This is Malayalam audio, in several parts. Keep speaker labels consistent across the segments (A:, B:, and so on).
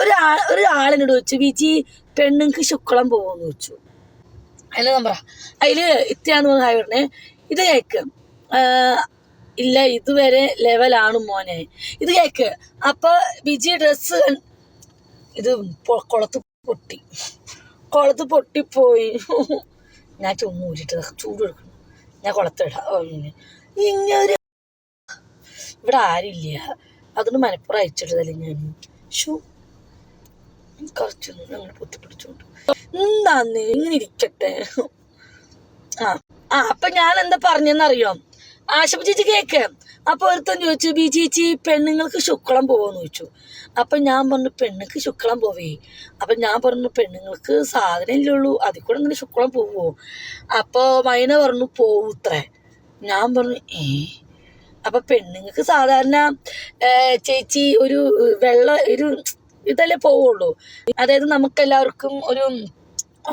A: ഒരാ ഒരാളിനോട് ചോദിച്ചു വിജി പെണ്ണുങ്ങൾക്ക് ശുക്ലം പോകുമെന്ന് ചോദിച്ചു. അതിൽ നമ്പറ. അതിൽ ഇത്രയാന്ന് പറഞ്ഞ പറഞ്ഞേ. ഇത് കേക്ക്. ഇല്ല ഇതുവരെ ലെവലാണ് മോനെ. ഇത് കേക്ക്. അപ്പൊ വിജി ഡ്രസ്സ് ഇത് കുളത്ത് പൊട്ടി. കുളത്ത് പൊട്ടിപ്പോയി. ഞാൻ ചുമ്മൂരിട്ട് ചൂട് എടുക്കണം ഞാൻ കുളത്തിടാം. ഇങ്ങനെ. ഇവിടെ ആരില്ല അതുകൊണ്ട് മലപ്പുറം അയച്ചിട്ടതല്ലേ ഞാൻ ഷൂ കുറച്ചൊന്നും എന്താന്ന് ഇങ്ങനെ ഇരിക്കട്ടെ. ആ ആ അപ്പൊ ഞാൻ എന്താ പറഞ്ഞെന്നറിയോ? ആശപ്പ ചേച്ചി കേക്ക്. അപ്പൊ ഒരുത്തൻ ചോദിച്ചു ബി ചേച്ചി പെണ്ണുങ്ങൾക്ക് ശുക്ലം പോവോന്ന് ചോദിച്ചു. അപ്പൊ ഞാൻ പറഞ്ഞു പെണ്ണുങ്ങൾക്ക് ശുക്ലം പോവേ. അപ്പൊ ഞാൻ പറഞ്ഞു പെണ്ണുങ്ങൾക്ക് സാധനം ഇല്ലുള്ളൂ അതിൽ കൂടെ ഇങ്ങനെ ശുക്ലം പോവോ? അപ്പൊ മൈന പറഞ്ഞു പോവൂത്രേ. ഞാൻ പറഞ്ഞു ഏ? അപ്പൊ പെണ്ണുങ്ങൾക്ക് സാധാരണ ചേച്ചി ഒരു വെള്ള ഒരു ഇതല്ലേ പോവുള്ളൂ. അതായത് നമുക്ക് എല്ലാവർക്കും ഒരു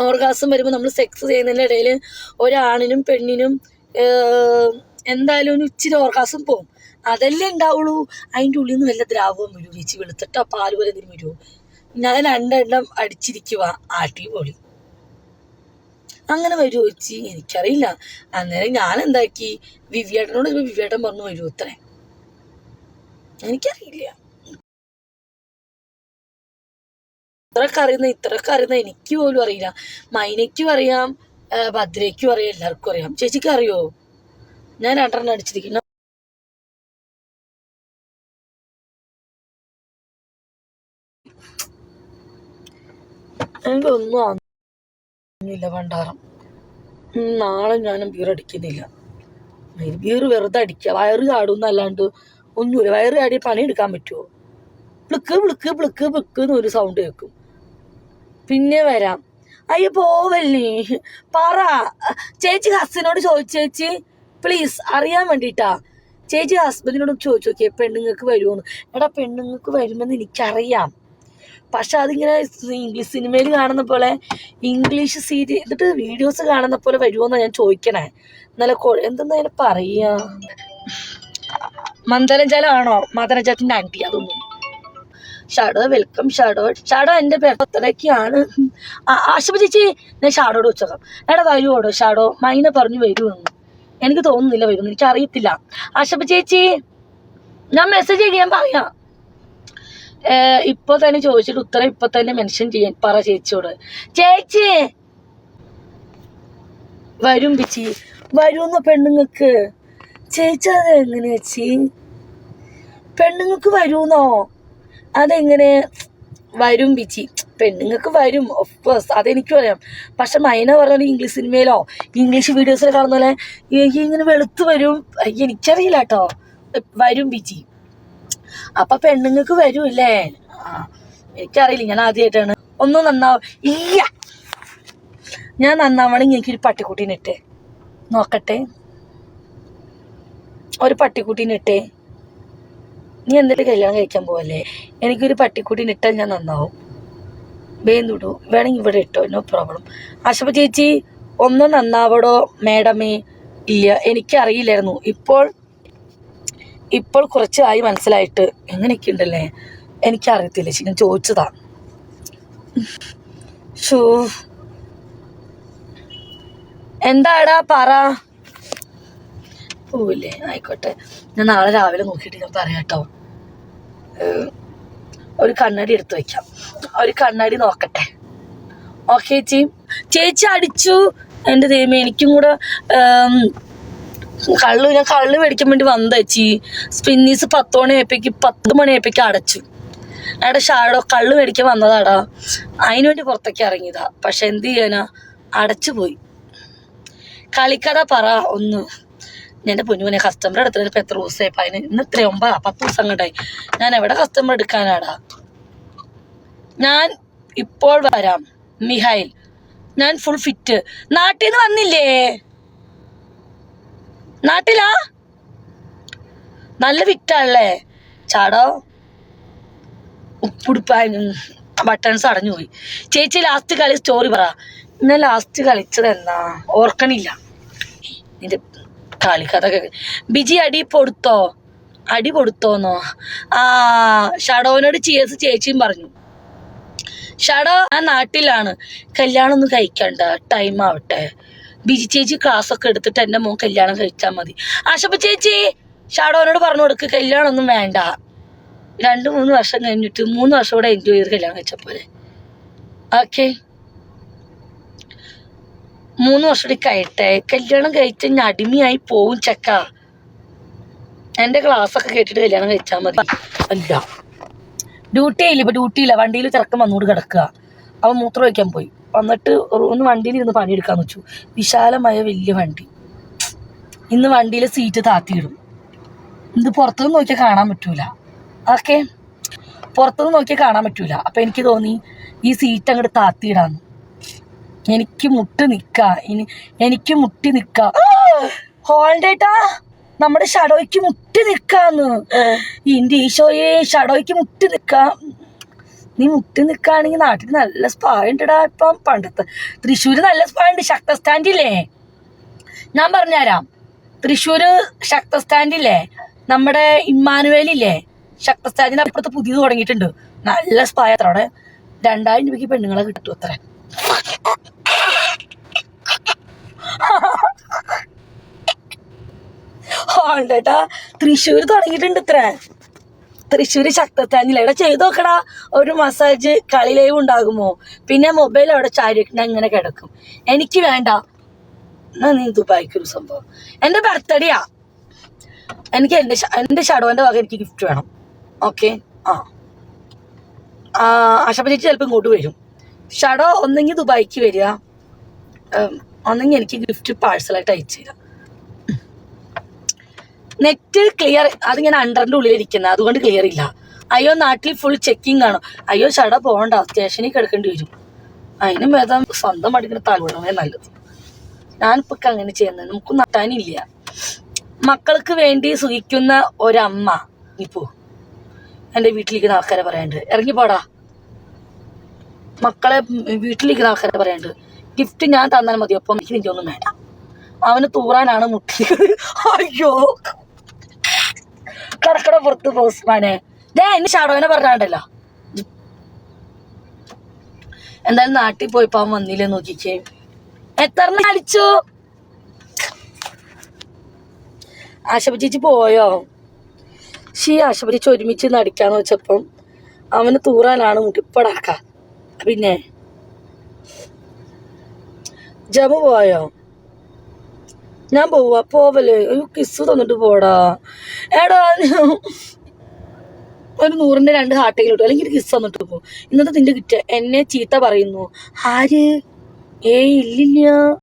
A: ഓർഗാസം വരുമ്പോൾ നമ്മൾ സെക്സ് ചെയ്യുന്നതിന്റെ ഇടയിൽ ഒരാണിനും പെണ്ണിനും എന്തായാലും ഇച്ചിരി ഓർഗാസം പോകും അതല്ലേ ഉണ്ടാവുള്ളൂ അതിന്റെ ഉള്ളിൽ നിന്ന് വല്ല ദ്രാവകം വരൂ ചേച്ചി വെളുത്തിട്ടോ പാൽ പോലെ എന്തെങ്കിലും വരുമോ ഞാൻ രണ്ടെണ്ണം അടിച്ചിരിക്കുക അടിപൊളി. അങ്ങനെ വരുമോ ചേച്ചി എനിക്കറിയില്ല. അന്നേരം ഞാൻ എന്താക്കി വിവിയേട്ടനോട് വിവിയേട്ടൻ പറഞ്ഞു വരൂ അത്രേ എനിക്കറിയില്ല. ഇത്രയൊക്കെ അറിയുന്ന ഇത്രയൊക്കെ അറിയുന്ന എനിക്ക് പോലും അറിയില്ല. മൈനയ്ക്കും അറിയാം ഭദ്രയ്ക്കും അറിയാം എല്ലാവർക്കും അറിയാം. ചേച്ചിക്ക് അറിയോ? ഞാൻ രണ്ടെണ്ണം അടിച്ചിരിക്കുന്നു. എനിക്കൊന്നും ഒന്നുമില്ല ഭണ്ടാരം നാളെ ഞാനും ബീർ അടിക്കുന്നില്ല. ബീർ വെറുതെ അടിക്കുക വയറ് ചാടുന്നല്ലാണ്ട് ഒന്നുമില്ല. വയറ് ചാടി പണിയെടുക്കാൻ പറ്റുമോ പ്ലിക്ക് പ്ലിക്ക് പ്ലിക്ക് പ്ലിക്ക് എന്നൊരു സൗണ്ട് കേൾക്കും. പിന്നെ വരാം. അയ്യോ പോവല്ലേ? പറ. ചേച്ചി ഹസ്ബൻഡിനോട് ചോദിച്ചേച്ചി പ്ലീസ് അറിയാൻ വേണ്ടിയിട്ടാ ചേച്ചി ഹസ്ബൻഡിനോട് ചോദിച്ചു നോക്കിയേ പെണ്ണുങ്ങൾക്ക് വരുമോന്ന് എടാ പെണ്ണുങ്ങൾക്ക് വരുമെന്ന് എനിക്കറിയാം. പക്ഷെ അതിങ്ങനെ ഇംഗ്ലീഷ് സിനിമയിൽ കാണുന്ന പോലെ ഇംഗ്ലീഷ് സീരിയൽ എന്നിട്ട് വീഡിയോസ് കാണുന്ന പോലെ വരുമോന്നാണ് ഞാൻ ചോദിക്കണേ. നല്ല കൊ- എന്തെന്നാ അതിനെ പറയാ? മന്ദരജലമാണോ മന്ദരജലത്തിന്റെ ആന്റി അതൊന്നും ഷാഡോ വെൽക്കം ഷാഡോ. ഷാഡോ എന്റെ ബർത്ത്ഡേക്കാണ് ആശുപ ചേച്ചി ഞാൻ ഷാഡോട് വെച്ചേക്കാം എടാ വരുവോടോ? ഷാഡോ മൈന പറഞ്ഞു വരുമെന്ന് എനിക്ക് തോന്നുന്നില്ല വരുമെന്ന്. എനിക്ക് അറിയത്തില്ല ആശുപ ചേച്ചി ഞാൻ മെസ്സേജ് ചെയ്യാൻ പറയാം. ഇപ്പൊ തന്നെ ചോദിച്ചിട്ട് ഉത്തരം ഇപ്പൊ തന്നെ മെൻഷൻ ചെയ്യാൻ പറ ചേച്ചിയോട്. ചേച്ചി! വരും പിച്ചി വരുമെന്നോ പെണ്ണുങ്ങൾക്ക്. ചേച്ചി അത് എങ്ങനെ ചേച്ചി പെണ്ണുങ്ങൾക്ക് വരുമെന്നോ അതെങ്ങനെ? വരും പിച്ചി പെണ്ണുങ്ങൾക്ക് വരും ഓഫ് കോഴ്സ് അതെനിക്കും അറിയാം. പക്ഷെ മൈന പറഞ്ഞാൽ ഇംഗ്ലീഷ് സിനിമയിലോ ഇംഗ്ലീഷ് വീഡിയോസിൽ കാണുന്ന പോലെ ഇങ്ങനെ വെളുത്ത് വരും. എനിക്കറിയില്ല കേട്ടോ വരും പിച്ചി അപ്പൊ പെണ്ണുങ്ങൾക്ക് വരൂല്ലേ? എനിക്കറിയില്ല ഞാൻ ആദ്യമായിട്ടാണ് ഒന്നും നന്നാവും ഇല്ല ഞാൻ നന്നാവണമെങ്കിൽ എനിക്കൊരു പട്ടിക്കുട്ടീനിട്ടെ. നോക്കട്ടെ. ഒരു പട്ടിക്കുട്ടീനിട്ടെ. നീ എന്നിട്ട് കല്യാണം കഴിക്കാൻ പോവല്ലേ? എനിക്കൊരു പട്ടിക്കുട്ടീനെ ഇട്ടാൽ ഞാൻ നന്നാവും. വേന്തിടൂ വേണമെങ്കിൽ ഇവിടെ ഇട്ടോ നോ പ്രോബ്ലം. ആശപ്പ ചേച്ചി ഒന്നും നന്നാവടോ മേഡമേ? ഇല്ല എനിക്കറിയില്ലായിരുന്നു. ഇപ്പോൾ ഇപ്പോൾ കുറച്ചായി മനസ്സിലായിട്ട്. എങ്ങനെയൊക്കെ ഉണ്ടല്ലേ എനിക്കറിയത്തില്ല. ചേച്ചി ഞാൻ ചോദിച്ചതാ. ഷൂ എന്താടാ പറ. പോവില്ലേ? ആയിക്കോട്ടെ. ഞാൻ നാളെ രാവിലെ നോക്കിയിട്ട് ഞാൻ പറയാം കേട്ടോ. ഒരു കണ്ണാടി എടുത്ത് വെക്കാം. ഒരു കണ്ണാടി നോക്കട്ടെ. ഓക്കെ ചേച്ചി. ചേച്ചി അടിച്ചു. എന്റെ ദൈവം എനിക്കും കൂടെ കള്ളു ഞാൻ കള്ളു മേടിക്കാൻ വേണ്ടി വന്നേച്ചി സ്പിന്നീസ് പത്ത് മണിയായപ്പോഴേക്ക് പത്ത് മണിയായപ്പോഴേക്ക് അടച്ചു. എടാ ഷാഡോ കള്ളു മേടിക്കാൻ വന്നതാടാ. അതിനു വേണ്ടി പുറത്തേക്ക് ഇറങ്ങിയതാ. പക്ഷെ എന്ത് ചെയ്യാനാ? അടച്ചു പോയി. കളിക്കഥ പറ ഒന്ന്. എന്റെ പൊന്നുവിനെ കസ്റ്റമർ എടുത്തിട്ട് ഇപ്പം എത്ര ദിവസമായി പതിന് ഇന്ന് ഇത്ര ഒമ്പതാ പത്ത് ദിവസം കണ്ടായി ഞാൻ എവിടെ കസ്റ്റമർ എടുക്കാനാടാ? ഞാൻ ഇപ്പോൾ വരാം. മിഹായിൽ. ഞാൻ ഫുൾ ഫിറ്റ് നാട്ടിൽ നിന്ന് വന്നില്ലേ? നാട്ടിലാ? നല്ല വിറ്റാണല്ലേ? ചാടോ? ഉപ്പുടുപ്പായ ബട്ടൺസ് അടഞ്ഞു പോയി ചേച്ചി ലാസ്റ്റ് കളി സ്റ്റോറി പറ. ഇന്ന് ലാസ്റ്റ് കളിച്ചത് എന്നാ ഓർക്കണില്ല. നിന്റെ കളിക്കഥ ബിജി അടി പൊടുത്തോ? അടി കൊടുത്തോന്നോ ആ ഷഡോനോട് ചേസ് ചേച്ചിയും പറഞ്ഞു. ഷഡോ ആ നാട്ടിലാണ്. കല്യാണം ഒന്നും കഴിക്കണ്ട. ടൈം ആവട്ടെ. ബിജി ചേച്ചി ക്ലാസ് ഒക്കെ എടുത്തിട്ട് എന്റെ മോൻ കല്യാണം കഴിച്ചാൽ മതി. ആശപ്പ ചേച്ചി ഷാഡോനോട് പറഞ്ഞു കൊടുക്ക് കല്യാണമൊന്നും വേണ്ട. രണ്ട് മൂന്ന് വർഷം കഴിഞ്ഞിട്ട് മൂന്ന് വർഷം കൂടെ എൻജോയ് ചെയ്ത് കല്യാണം കഴിച്ച പോലെ ഓക്കെ. മൂന്ന് വർഷം കൂടി കഴിട്ടെ കല്യാണം കഴിച്ച് ഞാൻ അടിമയായി പോവും ചക്ക. എന്റെ ക്ലാസ്സൊക്കെ കേട്ടിട്ട് കല്യാണം കഴിച്ചാൽ മതി. അല്ല. ഡ്യൂട്ടി ആയില്ല? ഇപ്പൊ ഡ്യൂട്ടി ഇല്ല. വണ്ടിയിൽ ചിറക്കം വന്നുകൊണ്ട് കിടക്കുക. അവൻ മൂത്രം ഒഴിക്കാൻ പോയി. വന്നിട്ട് ഒന്ന് വണ്ടിയിൽ ഇരുന്ന് പണിയെടുക്കാന്ന് വെച്ചു. വിശാലമായ വലിയ വണ്ടി. ഇന്ന് വണ്ടിയിലെ സീറ്റ് താത്തിയിടും. ഇത് പുറത്തുനിന്ന് നോക്കിയാൽ കാണാൻ പറ്റൂല. ഓക്കെ പുറത്തുനിന്ന് നോക്കിയാൽ കാണാൻ പറ്റൂല. അപ്പൊ എനിക്ക് തോന്നി ഈ സീറ്റ് അങ്ങോട്ട് താത്തിയിടാന്ന്. എനിക്ക് മുട്ട് നിക്ക. ഇനി എനിക്ക് മുട്ടി നിക്ക. ഹോൾഡേട്ടാ നമ്മുടെ ഷഡോയ്ക്ക് മുട്ടി നിക്കാന്ന്. ഇന്റെ ഈശോയെ ഷഡോയ്ക്ക് മുട്ടി നിക്കാം. നീ മുട്ടി നിൽക്കുകയാണെങ്കിൽ നാട്ടിൽ നല്ല സ്പാ ഉണ്ടടാ ഇപ്പം പണ്ടത്തെ. തൃശ്ശൂർ നല്ല സ്പാ ഉണ്ട് സ്റ്റാൻഡില്ലേ ഞാൻ പറഞ്ഞുതരാം. തൃശ്ശൂര് ശക്ത സ്റ്റാൻഡില്ലേ നമ്മുടെ ഇമ്മാനുവേലില്ലേ ശക്ത സ്റ്റാൻഡിന് അപ്പുറത്ത് പുതിയത് തുടങ്ങിയിട്ടുണ്ട്. നല്ല സ്പാ അത്ര അവിടെ. രണ്ടായിരം രൂപയ്ക്ക് പെണ്ണുങ്ങളെ കിട്ടും അത്ര. ഹോൾഡേട്ടാ തൃശ്ശൂർ തുടങ്ങിയിട്ടുണ്ട് ഇത്ര. തൃശ്ശൂര് ശക്തസ്ഥാനിൽ എവിടെ ചെയ്ത് നോക്കടാ. ഒരു മസാജ് കളി ലൈവ് ഉണ്ടാകുമോ? പിന്നെ മൊബൈൽ അവിടെ ചാരി വെക്കണ അങ്ങനെ കിടക്കും. എനിക്ക് വേണ്ട. എന്നാ നീ ദുബായിക്ക് ഒരു സംഭവം. എന്റെ ബർത്ത്ഡേയാ എനിക്ക് എന്റെ എന്റെ ഷഡോന്റെ വക എനിക്ക് ഗിഫ്റ്റ് വേണം. ഓക്കെ ആ. ആശപ്പ ചേച്ചി ചിലപ്പോൾ ഇങ്ങോട്ട് വരും. ഷഡോ ഒന്നെങ്കിൽ ദുബായിക്ക് വരിക. ഒന്നെങ്കിൽ എനിക്ക് ഗിഫ്റ്റ് പാഴ്സലായിട്ട് അയച്ചു തരാം. നെറ്റ് ക്ലിയർ അതിങ്ങനെ അണ്ടറിന്റെ ഉള്ളിൽ ഇരിക്കുന്നത് അതുകൊണ്ട് ക്ലിയർ ഇല്ല. അയ്യോ നാട്ടിൽ ഫുൾ ചെക്കിംഗ് ആണ്? അയ്യോ ചട പോകണ്ട. സ്റ്റേഷനിൽ കിടക്കേണ്ടി വരും. അതിനും ഭേദം സ്വന്തം അടിക്കുന്ന താല്പര്യമേ നല്ലത്. ഞാനിപ്പോ അങ്ങനെ ചെയ്യുന്നത് നമുക്ക് നട്ടാനില്ല. മക്കൾക്ക് വേണ്ടി സുഖിക്കുന്ന ഒരമ്മ ഇപ്പോ എന്റെ വീട്ടിലിരിക്കുന്ന ആൾക്കാരെ പറയാണ്ട്. ഇറങ്ങിപ്പോടാ മക്കളെ വീട്ടിലിരിക്കുന്ന ആൾക്കാരെ പറയാണ്ട്. ഗിഫ്റ്റ് ഞാൻ തന്നാൽ മതി. അപ്പം എനിക്ക് നിന്റെ ഒന്നും വേണ്ട. അവന് തൂറാനാണ് മുട്ടി അയ്യോ. കടക്കട പുറത്ത് പോസ്മാനെ ദേ എന്നെ ഷാഡോനെ പറഞ്ഞാണ്ടല്ലോ. എന്തായാലും നാട്ടിൽ പോയപ്പോ അവൻ വന്നില്ലേ നോക്കിക്കേ. എത്ര അടിച്ചു ആശപ ചേച്ചി പോയോ? ഷീ ആശപ ചേച്ചി ഒരുമിച്ച് നടിക്കാന്ന് വെച്ചപ്പം അവന് തൂറാനാണ് മുട്ടിപ്പടാക്ക പിന്നെ? ജമു പോയോ? ഞാൻ പോവാ. പോവല്ലേ ഒരു കിസ് തന്നിട്ട് പോടാ. എടാ ഒരു നൂറിന്റെ രണ്ട് ഹാർട്ടെങ്കിലും കിട്ടും അല്ലെങ്കിൽ കിസ് തന്നിട്ട് പോകും ഇന്നത്തെ നിന്റെ കിറ്റ എന്നെ ചീത്ത പറയുന്നു. ആര്? ഏയ് ഇല്ലില്ല.